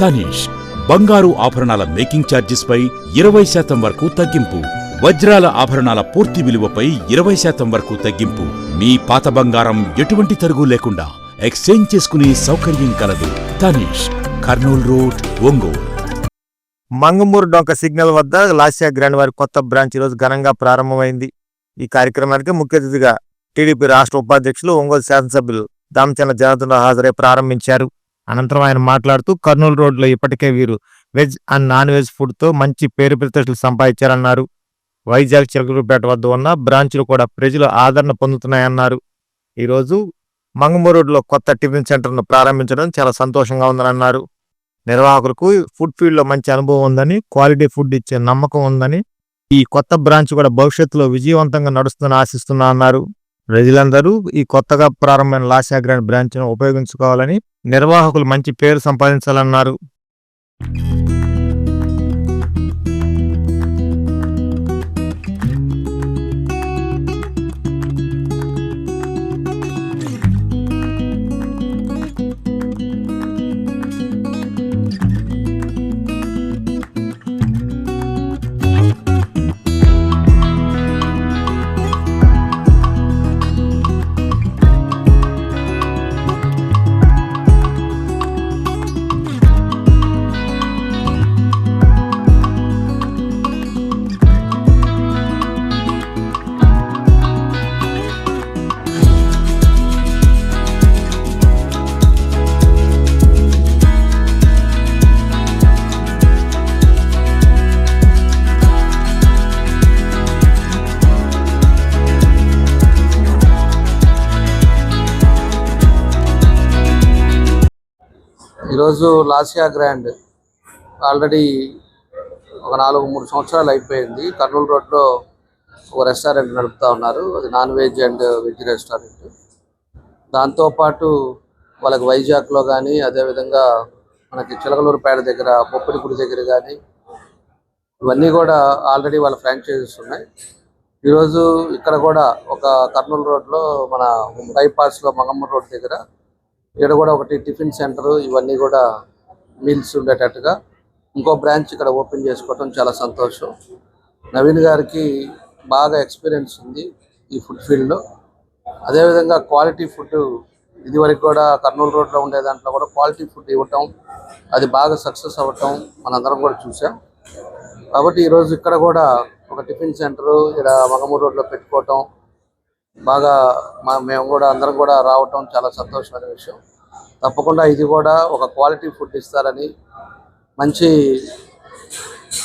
తనీష్ బంగారు ఆభరణాల మేకింగ్ ఛార్జెస్పై ఇరవై శాతం వరకు తగ్గింపు వజ్రాల ఆభరణాల పూర్తి విలువపై ఇరవై శాతం వరకు తగ్గింపు. మీ పాత బంగారం ఎటువంటి తరుగు లేకుండా ఎక్స్చేంజ్ చేసుకునే సౌకర్యం కలదు. తనీష్ కర్నూల్ రోడ్ ఒంగోలు. మంగమూరు డొంక సిగ్నల్ వద్ద లాస్యా గ్రాండ్ వారి కొత్త బ్రాంచ్ ఈరోజు ఘనంగా ప్రారంభమైంది. ఈ కార్యక్రమానికి ముఖ్య అతిథిగా టీడీపీ రాష్ట్ర ఉపాధ్యక్షులు ఒంగోలు శాసనసభ్యులు దామచంద్ర జనార్దన్ హాజరై ప్రారంభించారు. అనంతరం ఆయన మాట్లాడుతూ కర్నూలు రోడ్లో ఇప్పటికే వీరు వెజ్ అండ్ నాన్ వెజ్ ఫుడ్తో మంచి పేరు ప్రతిష్టలు సంపాదించారన్నారు. వైజాగ్ చిలకలూరుపేట వద్ద ఉన్న బ్రాంచ్లు కూడా ప్రజలు ఆదరణ పొందుతున్నాయన్నారు. ఈరోజు మంగమ్మ రోడ్లో కొత్త టిఫిన్ సెంటర్ను ప్రారంభించడం చాలా సంతోషంగా ఉందని అన్నారు నిర్వాహకులకు ఫుడ్ ఫీల్డ్లో మంచి అనుభవం ఉందని క్వాలిటీ ఫుడ్ ఇచ్చే నమ్మకం ఉందని ఈ కొత్త బ్రాంచ్ కూడా భవిష్యత్తులో విజయవంతంగా నడుస్తుందని ఆశిస్తున్నా అన్నారు. ప్రజలందరూ ఈ కొత్తగా ప్రారంభమైన లాసా గ్రాండ్ బ్రాంచ్ను ఉపయోగించుకోవాలని నిర్వాహకులు మంచి పేరు సంపాదించాలన్నారు. ఈరోజు లాసియా గ్రాండ్. ఆల్రెడీ ఒక నాలుగు మూడు సంవత్సరాలు అయిపోయింది. కర్నూలు రోడ్లో ఒక రెస్టారెంట్ నడుపుతా ఉన్నారు. అది non veg and veg restaurant. దాంతోపాటు వాళ్ళకి వైజాగ్లో కానీ అదేవిధంగా మనకి చిలకలూరుపేట దగ్గర పొప్పిడి గుడి దగ్గర కానీ ఇవన్నీ కూడా ఆల్రెడీ వాళ్ళ ఫ్రాంచైజెస్ ఉన్నాయి. ఈరోజు ఇక్కడ కూడా ఒక కర్నూలు రోడ్లో మన బైపాస్లో మంగమ్మ రోడ్ దగ్గర ఇక్కడ కూడా ఒకటి టిఫిన్ సెంటర్ ఇవన్నీ కూడా మీల్స్ ఉండేటట్టుగా. ఇంకో బ్రాంచ్ ఇక్కడ ఓపెన్ చేసుకోవటం చాలా సంతోషం. నవీన్ గారికి బాగా ఎక్స్పీరియన్స్ ఉంది ఈ ఫుడ్ ఫీల్డ్లో. అదేవిధంగా క్వాలిటీ ఫుడ్ ఇదివరకు కూడా కర్నూలు రోడ్లో ఉండే దాంట్లో కూడా క్వాలిటీ ఫుడ్ ఇవ్వటం అది బాగా సక్సెస్ అవ్వటం మనందరం కూడా చూసాం. కాబట్టి ఈరోజు ఇక్కడ కూడా ఒక టిఫిన్ సెంటర్ ఇక్కడ మగమూరు రోడ్లో పెట్టుకోవటం బాగా మా మేము కూడా అందరం కూడా రావటం చాలా సంతోషమైన విషయం. తప్పకుండా ఇది కూడా ఒక క్వాలిటీ ఫుడ్ ఇస్తారని మంచి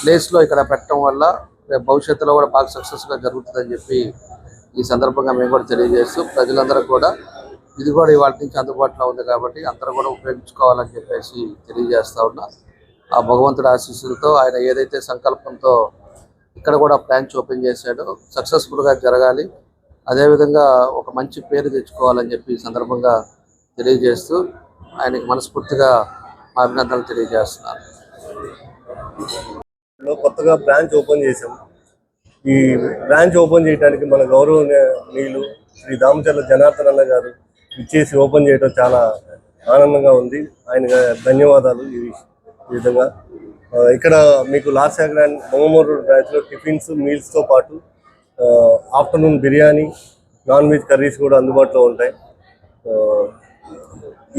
ప్లేస్లో ఇక్కడ పెట్టడం వల్ల రేపు భవిష్యత్తులో కూడా బాగా సక్సెస్గా జరుగుతుందని చెప్పి ఈ సందర్భంగా మేము కూడా తెలియజేస్తూ ప్రజలందరూ కూడా ఇది కూడా ఇవాళ నుంచి అందుబాటులో ఉంది కాబట్టి అందరూ కూడా ఉపయోగించుకోవాలని చెప్పేసి తెలియజేస్తా ఉన్నా. ఆ భగవంతుడి ఆశీస్సులతో ఆయన ఏదైతే సంకల్పంతో ఇక్కడ కూడా బ్రాంచ్ ఓపెన్ చేశాడో సక్సెస్ఫుల్గా జరగాలి. అదేవిధంగా ఒక మంచి పేరు తెచ్చుకోవాలని చెప్పి సందర్భంగా తెలియజేస్తూ ఆయనకి మనస్ఫూర్తిగా మా అభినందనలు తెలియజేస్తున్నాను. కొత్తగా బ్రాంచ్ ఓపెన్ చేశాం. ఈ బ్రాంచ్ ఓపెన్ చేయడానికి మన గౌరవనీయులు శ్రీ దామచర్ల జనార్దన్ అన్న గారు ఇచ్చేసి ఓపెన్ చేయడం చాలా ఆనందంగా ఉంది. ఆయన ధన్యవాదాలు ఈ విధంగా. ఇక్కడ మీకు లాస్ట్ గ్రాండ్ మొగమూరు బ్రాంచ్లో టిఫిన్స్ మీల్స్తో పాటు afternoon biryani non veg curries కూడా అందుబాటులో ఉంటాయి.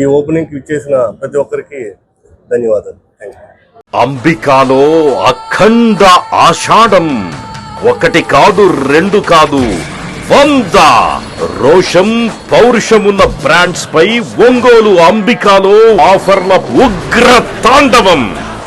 ఈ ఓపెనింగ్కి ఇచ్చేసిన ప్రతి ఒక్కరికి ధన్యవాదాలు. థ్యాంక్ అంబికాలో అఖండ ఆషాఢం ఒకటి కాదు రెండు కాదు వంద రోషం పౌరుషమున్న బ్రాండ్స్ పై ఒంగోలు అంబికాలో ఆఫర్ల ఉగ్ర తాండవం.